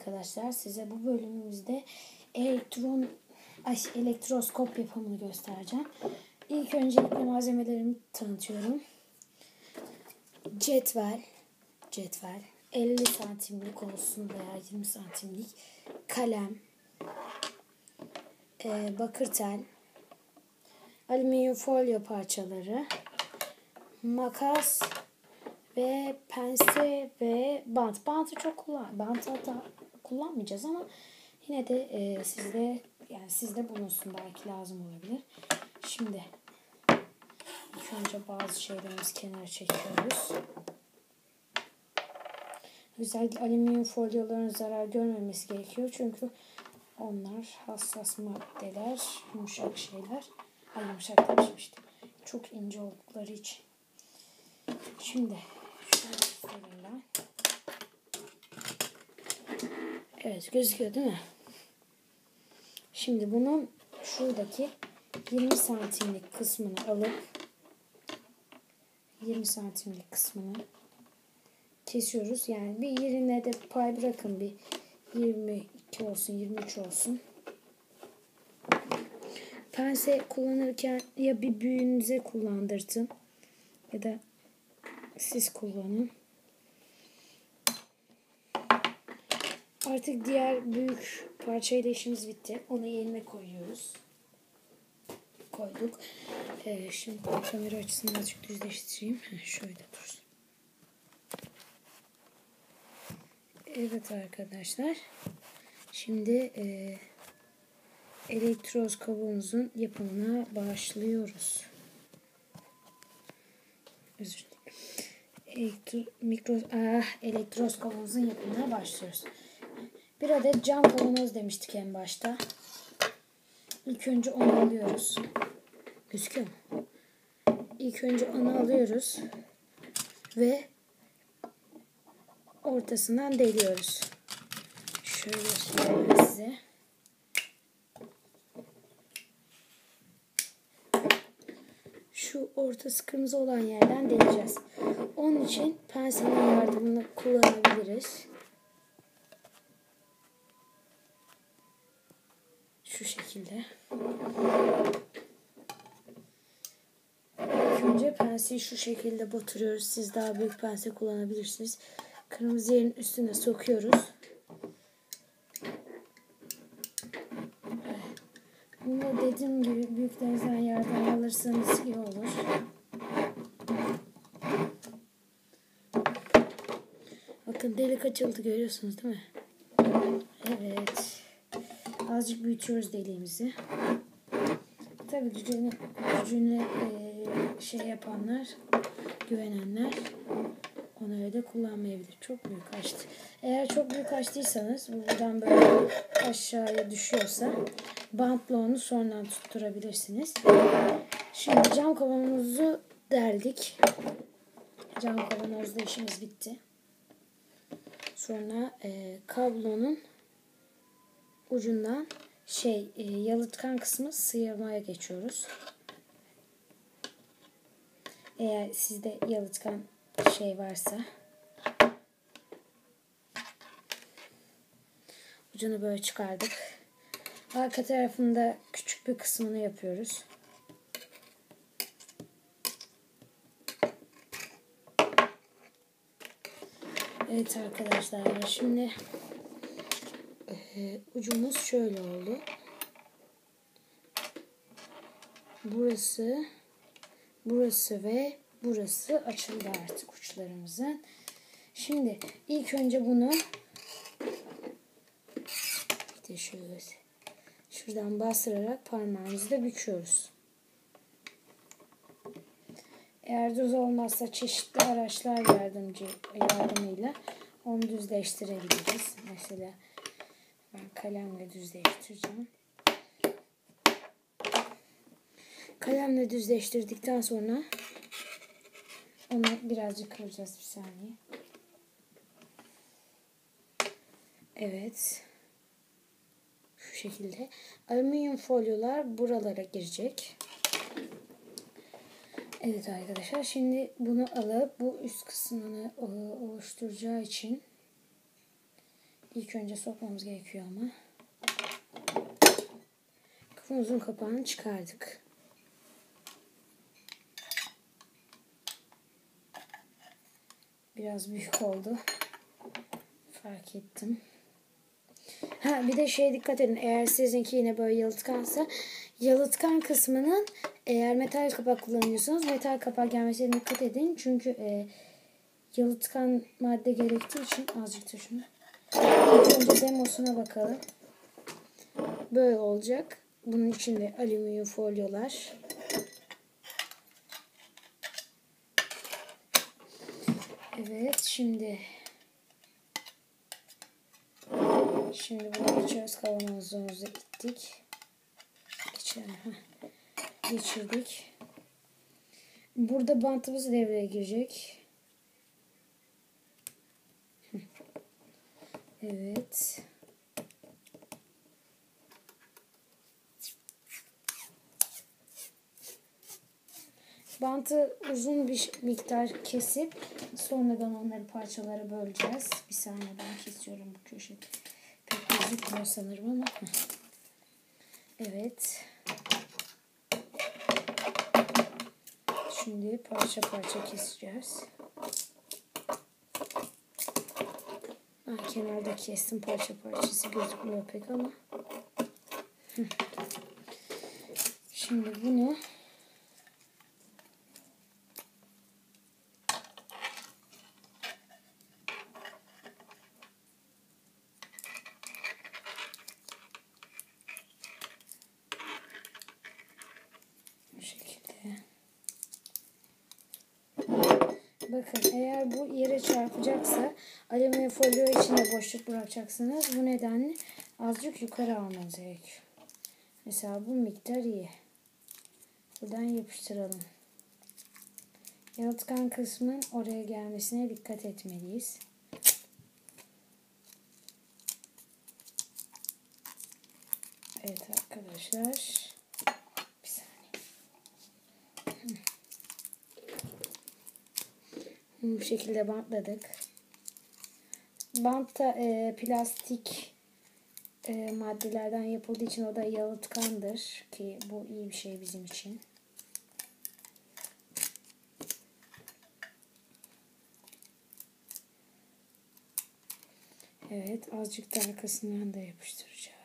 arkadaşlar. Size bu bölümümüzde elektron ay, elektroskop yapımını göstereceğim. İlk öncelikle malzemelerimi tanıtıyorum. Cetvel, cetvel 50 santimlik olsun veya 20 santimlik kalem, e, bakır tel, alüminyum folyo parçaları, makas ve pense ve bant. Bantı çok kullan. Bantı da kullanmayacağız ama yine de e, sizde yani sizde bulunsun belki lazım olabilir. Şimdi ilk önce bazı şeylerimizi kenara çekiyoruz. Özellikle alüminyum folyoların zarar görmemesi gerekiyor. Çünkü onlar hassas maddeler, yumuşak şeyler. Ay yumuşak demişim işte. Çok ince oldukları için. Şimdi şöyle. Evet gözüküyor değil mi? Şimdi bunun şuradaki 20 santimlik kısmını alıp 20 santimlik kısmını kesiyoruz. Yani bir yerine de pay bırakın bir 22 olsun 23 olsun. Pense kullanırken ya bir büyüğünüze kullandırtın ya da siz kullanın. Artık diğer büyük parçayla işimiz bitti. Onu yerine koyuyoruz. Koyduk. Ee, şimdi kamera açısını azıcık düzleştireyim. şöyle dursun. Evet arkadaşlar. Şimdi e, elektroz kabuğumuzun yapımına başlıyoruz. Özür dilerim. Elektro, mikro, ah, elektroz kabuğumuzun yapımına başlıyoruz. Bir adet cam kavanoz demiştik en başta. İlk önce onu alıyoruz. Gözüküyor mu? İlk önce onu alıyoruz. Ve ortasından deliyoruz. Şöyle göstereyim size. Şu ortası kırmızı olan yerden deleceğiz. Onun için pensenin yardımını kullanabiliriz. Şekilde. Önce penseyi şu şekilde batırıyoruz. Siz daha büyük pense kullanabilirsiniz. Kırmızı yerin üstüne sokuyoruz. Yine dediğim gibi büyüklerinizden yardım alırsanız iyi olur. Bakın delik açıldı görüyorsunuz değil mi? Evet. Azıcık büyütüyoruz deliğimizi. Tabii gücüne, gücüne e, şey yapanlar, güvenenler onu öyle kullanmayabilir. Çok büyük açtı. Eğer çok büyük açtıysanız buradan böyle aşağıya düşüyorsa bantla onu sonradan tutturabilirsiniz. Şimdi cam kavanozumuzu deldik. Cam kavanozda işimiz bitti. Sonra e, kablonun ucundan şey e, yalıtkan kısmı sıyırmaya geçiyoruz. Eğer sizde yalıtkan şey varsa ucunu böyle çıkardık. Arka tarafında küçük bir kısmını yapıyoruz. Evet arkadaşlar şimdi e, ucumuz şöyle oldu. Burası burası ve burası açıldı artık uçlarımızın. Şimdi ilk önce bunu işte şöyle şuradan bastırarak parmağımızla büküyoruz. Eğer düz olmazsa çeşitli araçlar yardımcı yardımıyla onu düzleştirebiliriz. Mesela ben kalemle düzleştireceğim. Kalemle düzleştirdikten sonra onu birazcık kıracağız bir saniye. Evet. Şu şekilde. Alüminyum folyolar buralara girecek. Evet arkadaşlar şimdi bunu alıp bu üst kısmını oluşturacağı için ilk önce sokmamız gerekiyor ama. Kavanoz kapağını çıkardık. Biraz büyük oldu. Fark ettim. Ha bir de şey dikkat edin. Eğer sizinki yine böyle yalıtkansa yalıtkan kısmının eğer metal kapak kullanıyorsanız metal kapak gelmesine dikkat edin. Çünkü e, yalıtkan madde gerektiği için azıcık da şunu. Önce demosuna bakalım. Böyle olacak. Bunun içinde alüminyum folyolar. Evet şimdi şimdi bunu geçiyoruz kavanozumuzu ittik. Geçirdik. Burada bantımız devreye girecek. Evet. Bantı uzun bir miktar kesip sonradan onları parçalara böleceğiz. Bir saniye ben kesiyorum bu köşe. Pek gözükmüyor sanırım ama. Evet. Şimdi parça parça keseceğiz. Ben kenarda kestim parça parçası gözükmüyor pek ama. Şimdi bunu bu şekilde. Bakın eğer bu yere çarpacaksa alüminyum folyo içinde boşluk bırakacaksınız. Bu nedenle azıcık yukarı almanız gerekiyor. Mesela bu miktar iyi. Buradan yapıştıralım. Yalıtkan kısmın oraya gelmesine dikkat etmeliyiz. Evet arkadaşlar. Bir saniye. Bu şekilde bantladık. Bant e, plastik e, maddelerden yapıldığı için o da yalıtkandır ki bu iyi bir şey bizim için. Evet azıcık da arkasından da yapıştıracağız.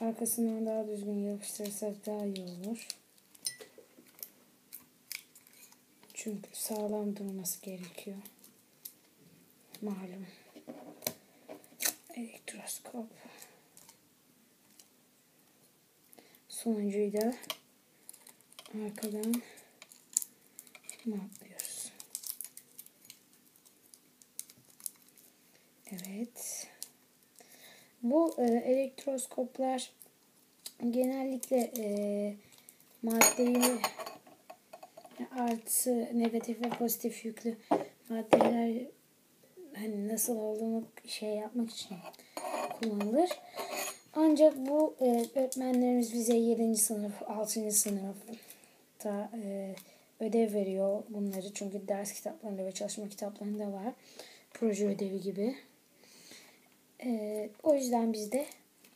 Arkasından daha düzgün yapıştırırsak daha iyi olur. Çünkü sağlam durması gerekiyor. Malum. Elektroskop. Sonuncuyu da arkadan bantlıyoruz. Evet. Bu e, elektroskoplar genellikle e, maddeyi artı negatif ve pozitif yüklü maddeler hani nasıl olduğunu şey yapmak için kullanılır. Ancak bu e, öğretmenlerimiz bize 7. sınıf, 6. sınıfta e, ödev veriyor bunları. Çünkü ders kitaplarında ve çalışma kitaplarında var. Proje ödevi gibi. E, o yüzden biz de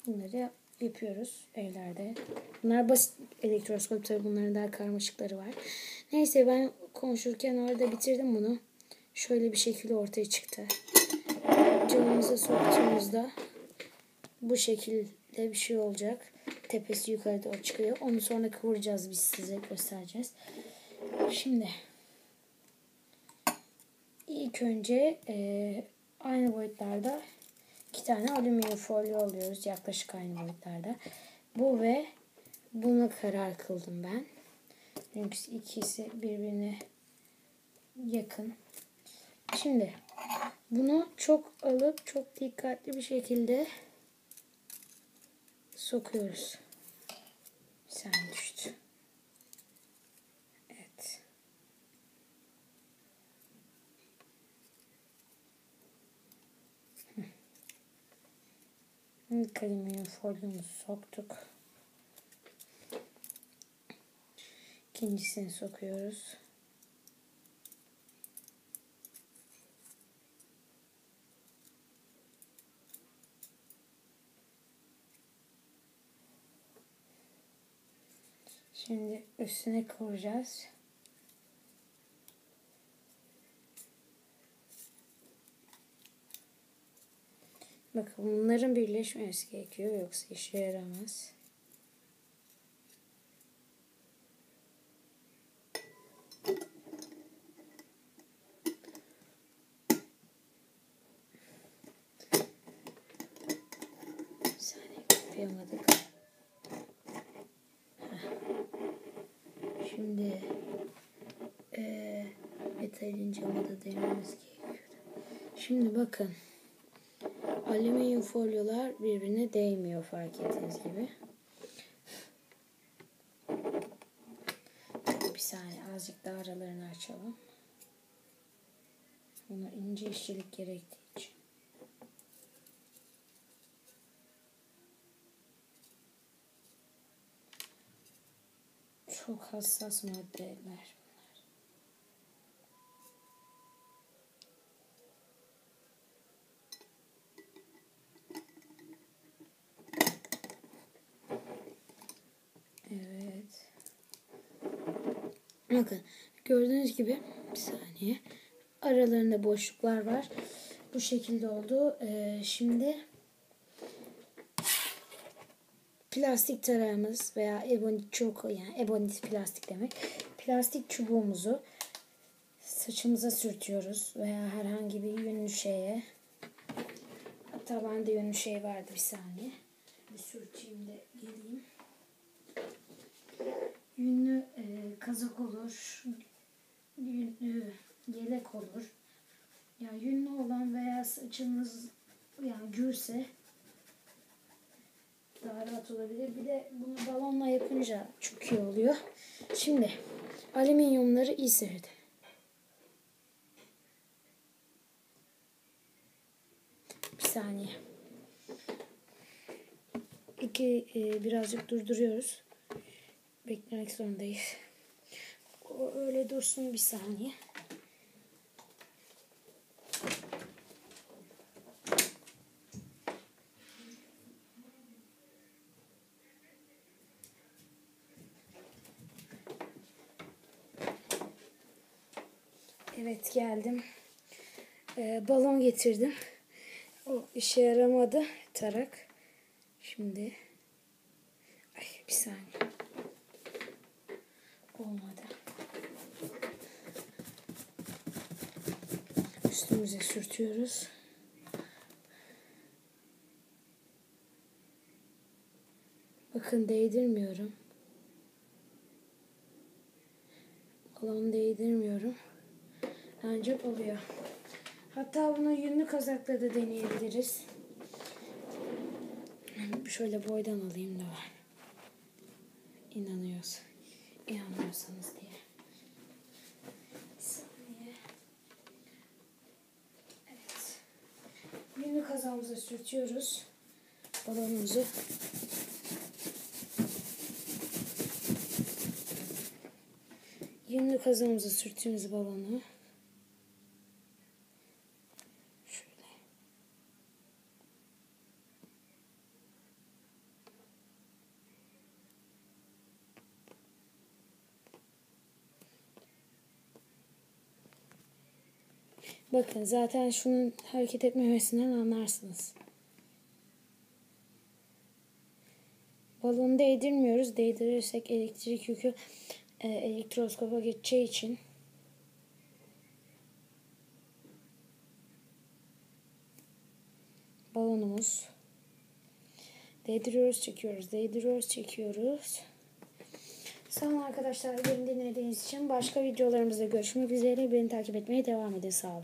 bunları yapıyoruz evlerde. Bunlar basit elektroskop tabi bunların daha karmaşıkları var. Neyse ben konuşurken orada bitirdim bunu. Şöyle bir şekilde ortaya çıktı. Camımıza soktuğumuzda bu şekilde bir şey olacak. Tepesi yukarı doğru çıkıyor. Onu sonra kıvıracağız biz size göstereceğiz. Şimdi ilk önce e, aynı boyutlarda iki tane alüminyum folyo alıyoruz. Yaklaşık aynı boyutlarda. Bu ve bunu karar kıldım ben. Çünkü ikisi birbirine yakın. Şimdi bunu çok alıp çok dikkatli bir şekilde sokuyoruz. Sen düştü. Kalemini folyomu soktuk. İkincisini sokuyoruz. Şimdi üstüne kuracağız. Bakın bunların birleşmesi gerekiyor yoksa işe yaramaz. Bir saniye. Şimdi eee metalin camı da denememiz gerekiyor. Şimdi bakın. Alüminyum folyolar birbirine değmiyor fark ettiğiniz gibi. Bir saniye azıcık daha aralarını açalım. Buna ince işçilik gerektiği için. Çok hassas maddeler Bakın gördüğünüz gibi bir saniye aralarında boşluklar var. Bu şekilde oldu. Ee, şimdi plastik tarağımız veya ebonit çok yani ebonit plastik demek. Plastik çubuğumuzu saçımıza sürtüyoruz veya herhangi bir yünlü şeye. Hatta bende yünlü şey vardı bir saniye. Bir sürteyim de geleyim. Yünlü e, kazak olur. Yünlü yelek olur. Yani yünlü olan veya saçınız yani gürse daha rahat olabilir. Bir de bunu balonla yapınca çok iyi oluyor. Şimdi alüminyumları seyredin. Bir saniye. İki e, birazcık durduruyoruz. Beklemek zorundayız. O öyle dursun bir saniye. Evet geldim. Ee, balon getirdim. O işe yaramadı tarak. Şimdi ay bir saniye. Üstümüze sürtüyoruz. Bakın değdirmiyorum. Balonu değdirmiyorum. Ancak oluyor. Hatta bunu yünlü kazakla da deneyebiliriz. Şöyle boydan alayım da var. İnanıyoruz. İnanmıyorsanız diye. Bir saniye. Evet. Yünlü kazağımıza sürtüyoruz. Balonumuzu. Yünlü kazağımıza sürttüğümüz balonu. Şöyle. Bakın zaten şunun hareket etmemesinden anlarsınız. Balonu değdirmiyoruz. Değdirirsek elektrik yükü e, elektroskopa geçeceği için. Balonumuz. Değdiriyoruz çekiyoruz değdiriyoruz çekiyoruz. Sağ olun arkadaşlar beni dinlediğiniz için. Başka videolarımızda görüşmek üzere. Beni takip etmeye devam edin. Sağ olun